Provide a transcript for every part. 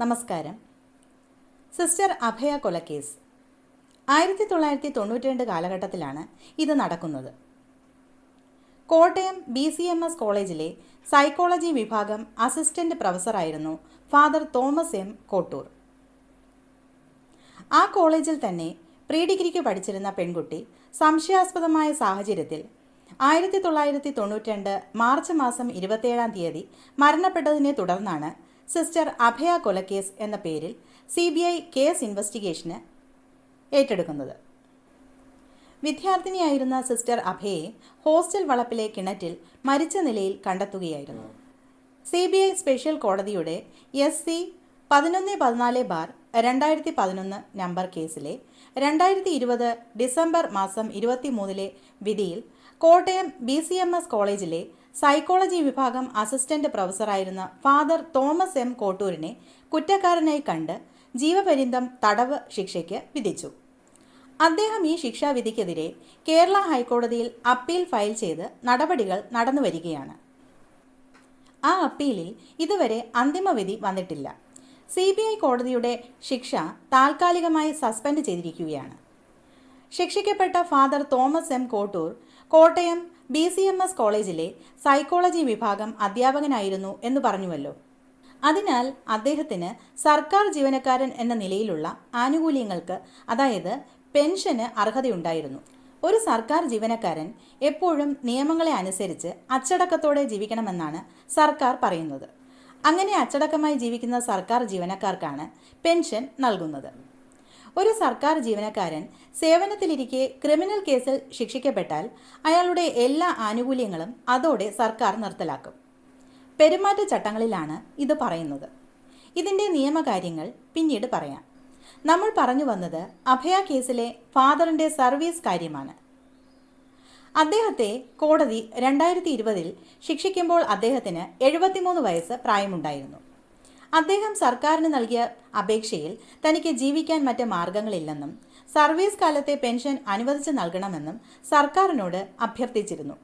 നമസ്കാരം. സിസ്റ്റർ അഭയ കൊലക്കേസ്. ആയിരത്തി തൊള്ളായിരത്തി തൊണ്ണൂറ്റി രണ്ട് കാലഘട്ടത്തിലാണ് ഇത് നടക്കുന്നത്. Kottayam B C M S കോളേജിലെ സൈക്കോളജി വിഭാഗം അസിസ്റ്റന്റ് പ്രൊഫസറായിരുന്നു ഫാദർ തോമസ് എം കോട്ടൂർ. ആ കോളേജിൽ തന്നെ പ്രീ ഡിഗ്രിക്ക് പഠിച്ചിരുന്ന പെൺകുട്ടി സംശയാസ്പദമായ സാഹചര്യത്തിൽ ആയിരത്തി തൊള്ളായിരത്തി തൊണ്ണൂറ്റി രണ്ട് മാർച്ച് മാസം ഇരുപത്തിയേഴാം തീയതി മരണപ്പെട്ടതിനെ തുടർന്നാണ് സിസ്റ്റർ അഭയ കൊലക്കേസ് എന്ന പേരിൽ സി ബി ഐ കേസ് ഇൻവെസ്റ്റിഗേഷന് ഏറ്റെടുക്കുന്നത്. വിദ്യാർത്ഥിനിയായിരുന്ന സിസ്റ്റർ അഭയെ ഹോസ്റ്റൽ വളപ്പിലെ കിണറ്റിൽ മരിച്ച നിലയിൽ കണ്ടെത്തുകയായിരുന്നു. സി ബി ഐ സ്പെഷ്യൽ കോടതിയുടെ എസ് സി പതിനൊന്ന് പതിനാല് ബാർ രണ്ടായിരത്തി പതിനൊന്ന് നമ്പർ കേസിലെ രണ്ടായിരത്തി ഇരുപത് ഡിസംബർ മാസം ഇരുപത്തി മൂന്നിലെ വിധിയിൽ Kottayam B C M S കോളേജിലെ സൈക്കോളജി വിഭാഗം അസിസ്റ്റന്റ് പ്രൊഫസറായിരുന്ന ഫാദർ തോമസ് എം കോട്ടൂരിനെ കുറ്റക്കാരനായി കണ്ട് ജീവപര്യന്തം തടവ് ശിക്ഷയ്ക്ക് വിധിച്ചു. അദ്ദേഹം ഈ ശിക്ഷാവിധിക്കെതിരെ കേരള ഹൈക്കോടതിയിൽ അപ്പീൽ ഫയൽ ചെയ്ത് നടപടികൾ നടന്നുവരികയാണ് ആ അപ്പീലിൽ ഇതുവരെ അന്തിമവിധി വന്നിട്ടില്ല. സി ബി ഐ കോടതിയുടെ ശിക്ഷ താൽക്കാലികമായി സസ്പെൻഡ് ചെയ്തിരിക്കുകയാണ്. ശിക്ഷിക്കപ്പെട്ട father Thomas M Kottoor Kottayam B C M S കോളേജിലെ സൈക്കോളജി വിഭാഗം അധ്യാപകനായിരുന്നു എന്ന് പറഞ്ഞുവല്ലോ. അതിനാൽ അദ്ദേഹത്തിന് സർക്കാർ ജീവനക്കാരൻ എന്ന നിലയിലുള്ള ആനുകൂല്യങ്ങൾക്ക് അതായത് പെൻഷന് അർഹതയുണ്ടായിരുന്നു. ഒരു സർക്കാർ ജീവനക്കാരൻ എപ്പോഴും നിയമങ്ങളെ അനുസരിച്ച് അച്ചടക്കത്തോടെ ജീവിക്കണമെന്നാണ് സർക്കാർ പറയുന്നത്. അങ്ങനെ അച്ചടക്കമായി ജീവിക്കുന്ന സർക്കാർ ജീവനക്കാർക്കാണ് പെൻഷൻ നൽകുന്നത്. ഒരു സർക്കാർ ജീവനക്കാരൻ സേവനത്തിലിരിക്കെ ക്രിമിനൽ കേസിൽ ശിക്ഷിക്കപ്പെട്ടാൽ അയാളുടെ എല്ലാ ആനുകൂല്യങ്ങളും അതോടെ സർക്കാർ നിർത്തലാക്കും. പെരുമാറ്റച്ചട്ടങ്ങളിലാണ് ഇത് പറയുന്നത്. ഇതിന്റെ നിയമകാര്യങ്ങൾ പിന്നീട് പറയാം. നമ്മൾ പറഞ്ഞു വന്നത് അഭയ കേസിലെ ഫാദറിന്റെ സർവീസ് കാര്യമാണ്. അദ്ദേഹത്തെ കോടതി രണ്ടായിരത്തി ഇരുപതിൽ ശിക്ഷിക്കുമ്പോൾ അദ്ദേഹത്തിന് എഴുപത്തിമൂന്ന് വയസ്സ് പ്രായമുണ്ടായിരുന്നു. അദ്ദേഹം സർക്കാരിന് നൽകിയ അപേക്ഷയിൽ തനിക്ക് ജീവിക്കാൻ മറ്റ് മാർഗങ്ങളില്ലെന്നും സർവീസ് കാലത്തെ പെൻഷൻ അനുവദിച്ചു നൽകണമെന്നും സർക്കാരിനോട് അഭ്യർത്ഥിച്ചിരുന്നു.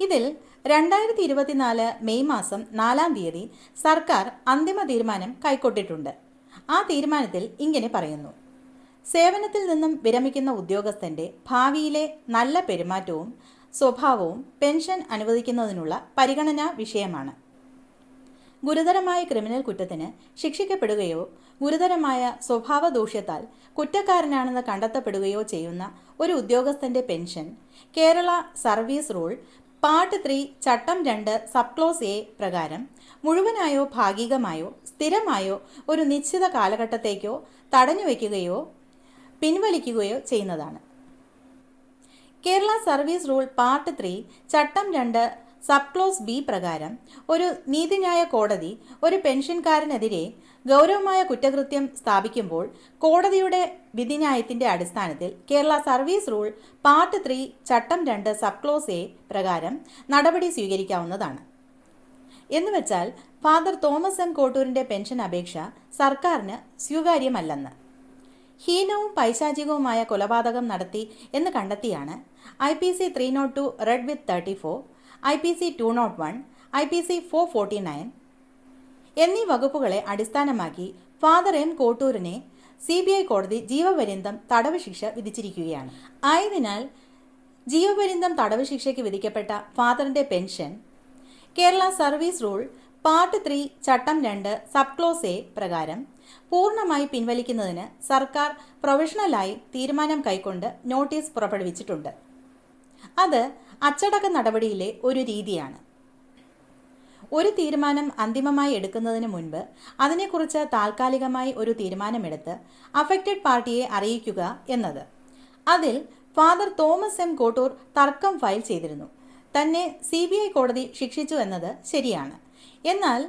ഇതിൽ രണ്ടായിരത്തി ഇരുപത്തിനാല് മെയ് മാസം നാലാം തീയതി സർക്കാർ അന്തിമ തീരുമാനം കൈക്കൊണ്ടിട്ടുണ്ട് ആ തീരുമാനത്തിൽ ഇങ്ങനെ പറയുന്നു. സേവനത്തിൽ നിന്നും വിരമിക്കുന്ന ഉദ്യോഗസ്ഥന്റെ ഭാവിയിലെ നല്ല പെരുമാറ്റവും സ്വഭാവവും പെൻഷൻ അനുവദിക്കുന്നതിനുള്ള പരിഗണനാ വിഷയമാണ്. ഗുരുതരമായ ക്രിമിനൽ കുറ്റത്തിന് ശിക്ഷിക്കപ്പെടുകയോ ഗുരുതരമായ സ്വഭാവ ദൂഷ്യത്താൽ കുറ്റക്കാരനാണെന്ന് കണ്ടെത്തപ്പെടുകയോ ചെയ്യുന്ന ഒരു ഉദ്യോഗസ്ഥന്റെ pension Kerala service rule part three ചട്ടം രണ്ട് സബ്ക്ലോസ് എ പ്രകാരം മുഴുവനായോ ഭാഗികമായോ സ്ഥിരമായോ ഒരു നിശ്ചിത കാലഘട്ടത്തേക്കോ തടഞ്ഞു വയ്ക്കുകയോ പിൻവലിക്കുകയോ ചെയ്യുന്നതാണ്. Kerala service rule part three ചട്ടം രണ്ട് സബ് ക്ലോസ് ബി പ്രകാരം ഒരു നീതിന്യായ കോടതി ഒരു പെൻഷൻകാരനെതിരെ ഗൗരവമായ കുറ്റകൃത്യം സ്ഥാപിക്കുമ്പോൾ കോടതിയുടെ വിധിന്യായത്തിന്റെ അടിസ്ഥാനത്തിൽ Kerala service rule part three ചട്ടം രണ്ട് സബ് ക്ലോസ് എ പ്രകാരം നടപടി സ്വീകരിക്കാവുന്നതാണ്. എന്നുവെച്ചാൽ ഫാദർ തോമസ് എം കോട്ടൂരിന്റെ പെൻഷൻ അപേക്ഷ സർക്കാരിന് സ്വീകാര്യമല്ലെന്ന്. ഹീനവും പൈശാചികവുമായ കൊലപാതകം നടത്തി എന്ന് കണ്ടെത്തിയാണ് I P C three naught two read with thirty four I P C two naught one I P C four forty nine എന്നീ വകുപ്പുകളെ അടിസ്ഥാനമാക്കി ഫാദർ എം കോട്ടൂരിനെ സി ബി ഐ കോടതി ജീവപര്യന്തം തടവ് ശിക്ഷ വിധിച്ചിരിക്കുകയാണ്. ആയതിനാൽ ജീവപര്യന്തം തടവ് ശിക്ഷയ്ക്ക് വിധിക്കപ്പെട്ട ഫാദറിന്റെ pension Kerala service rule part three ചട്ടം രണ്ട് സബ് ക്ലോസ് എ പ്രകാരം പൂർണമായി പിൻവലിക്കുന്നതിന് സർക്കാർ പ്രൊവിഷണലായി തീരുമാനം കൈക്കൊണ്ട് നോട്ടീസ് പുറപ്പെടുവിച്ചിട്ടുണ്ട്. അത് അച്ചടക്ക നടപടിയിലെ ഒരു രീതിയാണ്. ഒരു തീരുമാനം അന്തിമമായി എടുക്കുന്നതിന് മുൻപ് അതിനെക്കുറിച്ച് താൽക്കാലികമായി ഒരു തീരുമാനമെടുത്ത് അഫക്റ്റഡ് പാർട്ടിയെ അറിയിക്കുക എന്നത്. അതിൽ ഫാദർ തോമസ് എം കോട്ടൂർ തർക്കം ഫയൽ ചെയ്തിരുന്നു. തന്നെ സി ബി ഐ കോടതി ശിക്ഷിച്ചു എന്നത് ശരിയാണ്. എന്നാൽ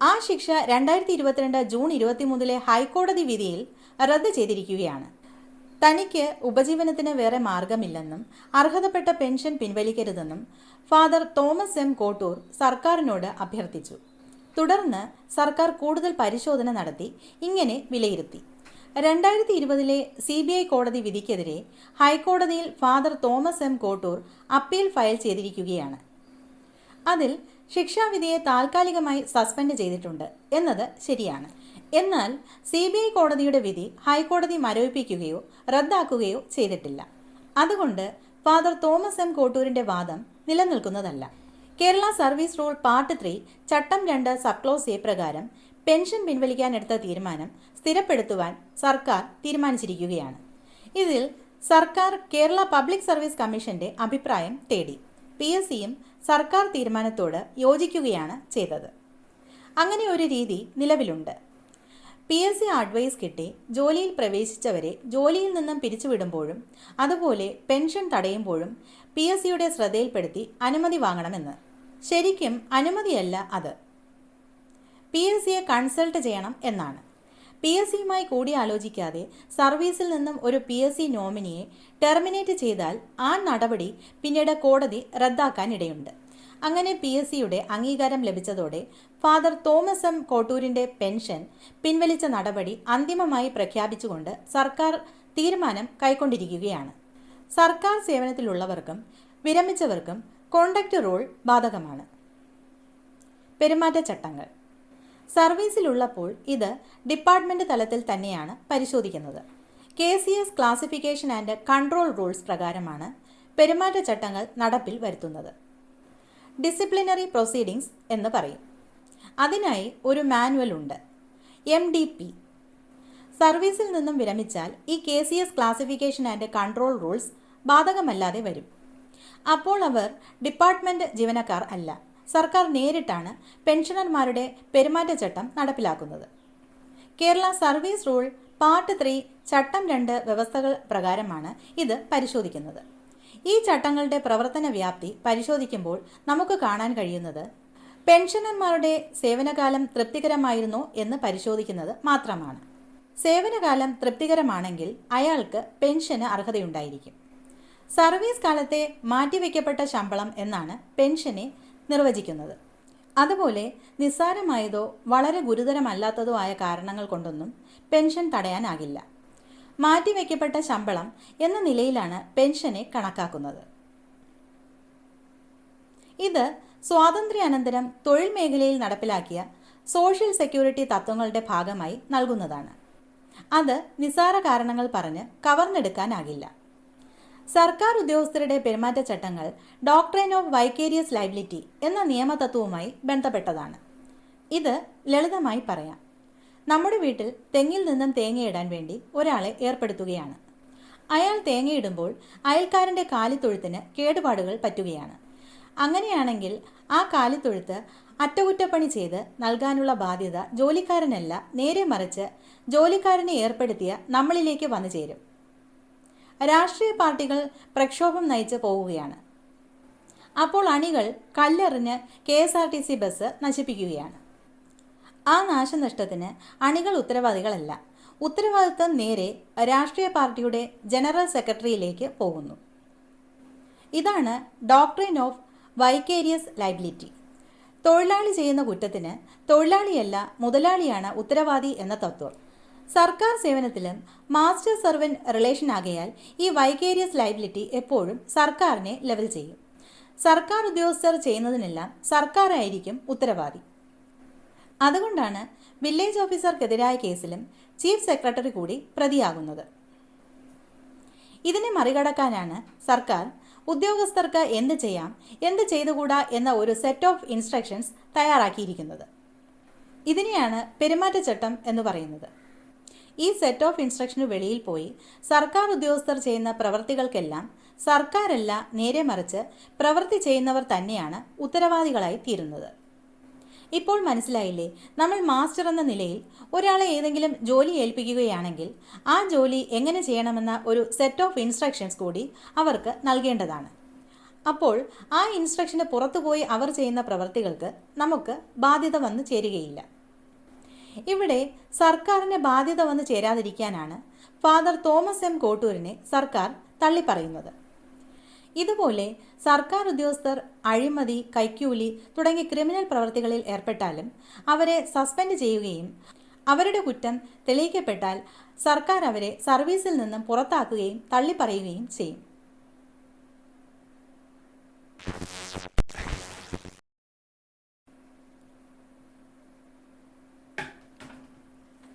ആ ശിക്ഷ രണ്ടായിരത്തി ഇരുപത്തിരണ്ട് ജൂൺ ഇരുപത്തിമൂന്നിലെ ഹൈക്കോടതി വിധിയിൽ റദ്ദ് ചെയ്തിരിക്കുകയാണ്. തനിക്ക് ഉപജീവനത്തിന് വേറെ മാർഗമില്ലെന്നും അർഹതപ്പെട്ട പെൻഷൻ പിൻവലിക്കരുതെന്നും ഫാദർ തോമസ് എം കോട്ടൂർ സർക്കാരിനോട് അഭ്യർത്ഥിച്ചു. തുടർന്ന് സർക്കാർ കൂടുതൽ പരിശോധന നടത്തി ഇങ്ങനെ വിലയിരുത്തി. രണ്ടായിരത്തി ഇരുപതിലെ സി ബി ഐ കോടതി വിധിക്കെതിരെ ഹൈക്കോടതിയിൽ father Thomas M Kottoor appeal file ചെയ്തിരിക്കുകയാണ്. അതിൽ ശിക്ഷാവിധിയെ താൽക്കാലികമായി സസ്പെൻഡ് ചെയ്തിട്ടുണ്ട് എന്നത് ശരിയാണ്. എന്നാൽ സി ബി ഐ കോടതിയുടെ വിധി ഹൈക്കോടതി മരവിപ്പിക്കുകയോ റദ്ദാക്കുകയോ ചെയ്തിട്ടില്ല. അതുകൊണ്ട് ഫാദർ തോമസ് എം കോട്ടൂരിന്റെ വാദം നിലനിൽക്കുന്നതല്ല. Kerala service rule part three ചട്ടം രണ്ട് സബ്ക്ലോസ് എ പ്രകാരം പെൻഷൻ പിൻവലിക്കാനെടുത്ത തീരുമാനം സ്ഥിരപ്പെടുത്തുവാൻ സർക്കാർ തീരുമാനിച്ചിരിക്കുകയാണ്. ഇതിൽ സർക്കാർ കേരള പബ്ലിക് സർവീസ് കമ്മീഷന്റെ അഭിപ്രായം തേടി. പി എസ് സിയും സർക്കാർ തീരുമാനത്തോട് യോജിക്കുകയാണ് ചെയ്തത്. അങ്ങനെ ഒരു രീതി നിലവിലുണ്ട്. പി എസ് സി അഡ്വൈസ് കിട്ടി ജോലിയിൽ പ്രവേശിച്ചവരെ ജോലിയിൽ നിന്നും പിരിച്ചുവിടുമ്പോഴും അതുപോലെ പെൻഷൻ തടയുമ്പോഴും പി എസ് സിയുടെ ശ്രദ്ധയിൽപ്പെടുത്തി അനുമതി വാങ്ങണമെന്ന്. ശരിക്കും അനുമതിയല്ല അത്. പി എസ് സിയെ കൺസൾട്ട് ചെയ്യണം എന്നാണ്. പി എസ് സിയുമായി കൂടിയാലോചിക്കാതെ സർവീസിൽ നിന്നും ഒരു P S C nominee terminate ചെയ്താൽ ആ നടപടി പിന്നീട് കോടതി റദ്ദാക്കാൻ ഇടയുണ്ട്. അങ്ങനെ പി എസ് സിയുടെ അംഗീകാരം ലഭിച്ചതോടെ ഫാദർ തോമസ് എം കോട്ടൂരിന്റെ പെൻഷൻ പിൻവലിച്ച നടപടി അന്തിമമായി പ്രഖ്യാപിച്ചുകൊണ്ട് സർക്കാർ തീരുമാനം കൈക്കൊണ്ടിരിക്കുകയാണ്. സർക്കാർ സേവനത്തിലുള്ളവർക്കും വിരമിച്ചവർക്കും കോണ്ടക്ട് റൂൾ ബാധകമാണ്. പെരുമാറ്റച്ചട്ടങ്ങൾ. സർവീസിലുള്ളപ്പോൾ ഇത് ഡിപ്പാർട്ട്മെന്റ് തലത്തിൽ തന്നെയാണ് പരിശോധിക്കുന്നത്. K C S classification and control rules പ്രകാരമാണ് പെരുമാറ്റച്ചട്ടങ്ങൾ നടപ്പിൽ വരുത്തുന്നത്. ഡിസിപ്ലിനറി പ്രൊസീഡിങ്സ് എന്ന് പറയും. അതിനായി ഒരു മാനുവൽ ഉണ്ട്. എം ഡി പി സർവീസിൽ നിന്നും വിരമിച്ചാൽ ഈ K C S classification and control rules ബാധകമല്ലാതെ വരും. അപ്പോൾ അവർ ഡിപ്പാർട്ട്മെന്റ് ജീവനക്കാർ അല്ല. സർക്കാർ നേരിട്ടാണ് പെൻഷനർമാരുടെ പെരുമാറ്റച്ചട്ടം നടപ്പിലാക്കുന്നത്. Kerala service rule part three ചട്ടം രണ്ട് വ്യവസ്ഥകൾ പ്രകാരമാണ് ഇത് പരിശോധിക്കുന്നത്. ഈ ചട്ടങ്ങളുടെ പ്രവർത്തന വ്യാപ്തി പരിശോധിക്കുമ്പോൾ നമുക്ക് കാണാൻ കഴിയുന്നത് പെൻഷനർമാരുടെ സേവനകാലം തൃപ്തികരമായിരുന്നോ എന്ന് പരിശോധിക്കുന്നത് മാത്രമാണ്. സേവനകാലം തൃപ്തികരമാണെങ്കിൽ അയാൾക്ക് പെൻഷന് അർഹതയുണ്ടായിരിക്കും. സർവീസ് കാലത്തെ മാറ്റിവെക്കപ്പെട്ട ശമ്പളം എന്നാണ് പെൻഷനെ നിർവചിക്കുന്നത്. അതുപോലെ നിസ്സാരമായതോ വളരെ ഗുരുതരമല്ലാത്തതോ ആയ കാരണങ്ങൾ കൊണ്ടൊന്നും പെൻഷൻ തടയാനാകില്ല. മാറ്റിവെക്കപ്പെട്ട ശമ്പളം എന്ന നിലയിലാണ് പെൻഷനെ കണക്കാക്കുന്നത്. ഇത് സ്വാതന്ത്ര്യാനന്തരം തൊഴിൽ മേഖലയിൽ നടപ്പിലാക്കിയ സോഷ്യൽ സെക്യൂരിറ്റി തത്വങ്ങളുടെ ഭാഗമായി നൽകുന്നതാണ്. അത് നിസാര കാരണങ്ങൾ പറഞ്ഞ് കവർന്നെടുക്കാനാകില്ല. സർക്കാർ ഉദ്യോഗസ്ഥരുടെ പെരുമാറ്റച്ചട്ടങ്ങൾ ഡോക്ട്രൈൻ ഓഫ് വൈക്കേരിയസ് ലൈബിലിറ്റി എന്ന നിയമതത്വവുമായി ബന്ധപ്പെട്ടതാണ്. ഇത് ലളിതമായി പറയാം. നമ്മുടെ വീട്ടിൽ തെങ്ങിൽ നിന്നും തേങ്ങയിടാൻ വേണ്ടി ഒരാളെ ഏർപ്പെടുത്തുകയാണ്. അയാൾ തേങ്ങയിടുമ്പോൾ അയൽക്കാരന്റെ കാലിത്തൊഴുത്തിന് കേടുപാടുകൾ പറ്റുകയാണ്. അങ്ങനെയാണെങ്കിൽ ആ കാലിത്തൊഴുത്ത് അറ്റകുറ്റപ്പണി ചെയ്ത് നൽകാനുള്ള ബാധ്യത ജോലിക്കാരനല്ല നേരെ മറിച്ച് ജോലിക്കാരനെ ഏർപ്പെടുത്തിയ നമ്മളിലേക്ക് വന്നു ചേരും. രാഷ്ട്രീയ പാർട്ടികൾ പ്രക്ഷോഭം നയിച്ച് പോവുകയാണ്. അപ്പോൾ അണികൾ കല്ലെറിഞ്ഞ് K S R T C bus നശിപ്പിക്കുകയാണ്. ആ നാശനഷ്ടത്തിന് അണികൾ ഉത്തരവാദികളല്ല. ഉത്തരവാദിത്തം നേരെ രാഷ്ട്രീയ പാർട്ടിയുടെ ജനറൽ സെക്രട്ടറിയിലേക്ക് പോകുന്നു. ഇതാണ് ഡോക്ട്രിൻ ഓഫ് വൈക്കേരിയസ് ലൈബിലിറ്റി. തൊഴിലാളി ചെയ്യുന്ന കുറ്റത്തിന് തൊഴിലാളിയല്ല മുതലാളിയാണ് ഉത്തരവാദി എന്ന തത്വം. സർക്കാർ സേവനത്തിലും മാസ്റ്റർ സർവന്റ് റിലേഷൻ ആകയാൽ ഈ വൈകേരിയസ് ലൈബിലിറ്റി എപ്പോഴും സർക്കാരിനെ ലെവൽ ചെയ്യും. സർക്കാർ ഉദ്യോഗസ്ഥർ ചെയ്യുന്നതിനെല്ലാം സർക്കാരായിരിക്കും ഉത്തരവാദി. അതുകൊണ്ടാണ് വില്ലേജ് ഓഫീസർക്കെതിരായ കേസിലും ചീഫ് സെക്രട്ടറി കൂടി പ്രതിയാകുന്നത്. ഇതിനെ മറികടക്കാനാണ് സർക്കാർ ഉദ്യോഗസ്ഥർക്ക് എന്ത് ചെയ്യാം എന്ത് ചെയ്തുകൂടാ എന്ന ഒരു സെറ്റ് ഓഫ് ഇൻസ്ട്രക്ഷൻസ് തയ്യാറാക്കിയിരിക്കുന്നത്. ഇതിനെയാണ് പെരുമാറ്റച്ചട്ടം എന്ന് പറയുന്നത്. ഈ സെറ്റ് ഓഫ് ഇൻസ്ട്രക്ഷന് വെളിയിൽ പോയി സർക്കാർ ഉദ്യോഗസ്ഥർ ചെയ്യുന്ന പ്രവൃത്തികൾക്കെല്ലാം സർക്കാരല്ല നേരെ മറിച്ച് പ്രവൃത്തി ചെയ്യുന്നവർ തന്നെയാണ് ഉത്തരവാദികളായി തീരുന്നത്. ഇപ്പോൾ മനസ്സിലായില്ലേ? നമ്മൾ മാസ്റ്റർ എന്ന നിലയിൽ ഒരാളെ ഏതെങ്കിലും ജോലി ഏൽപ്പിക്കുകയാണെങ്കിൽ ആ ജോലി എങ്ങനെ ചെയ്യണമെന്ന ഒരു സെറ്റ് ഓഫ് ഇൻസ്ട്രക്ഷൻസ് കൂടി അവർക്ക് നൽകേണ്ടതാണ്. അപ്പോൾ ആ ഇൻസ്ട്രക്ഷന് പുറത്തുപോയി അവർ ചെയ്യുന്ന പ്രവർത്തികൾക്ക് നമുക്ക് ബാധ്യത വന്നു ചേരുകയില്ല. ഇവിടെ സർക്കാരിന് ബാധ്യത വന്നു ചേരാതിരിക്കാനാണ് ഫാദർ തോമസ് എം കോട്ടൂരിനെ സർക്കാർ തള്ളിപ്പറയുന്നത്. ഇതുപോലെ സർക്കാർ ഉദ്യോഗസ്ഥർ അഴിമതി കൈക്കൂലി തുടങ്ങിയ ക്രിമിനൽ പ്രവർത്തികളിൽ ഏർപ്പെട്ടാലും അവരെ സസ്പെൻഡ് ചെയ്യുകയും അവരുടെ കുറ്റം തെളിയിക്കപ്പെട്ടാൽ സർക്കാർ അവരെ സർവീസിൽ നിന്നും പുറത്താക്കുകയും തള്ളിപ്പറയുകയും ചെയ്യും.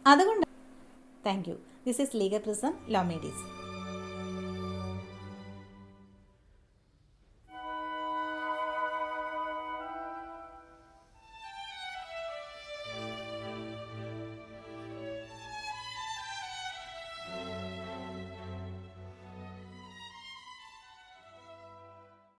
അതുകൊണ്ട് thank you. This is Liga prism ലോമേഡീസ്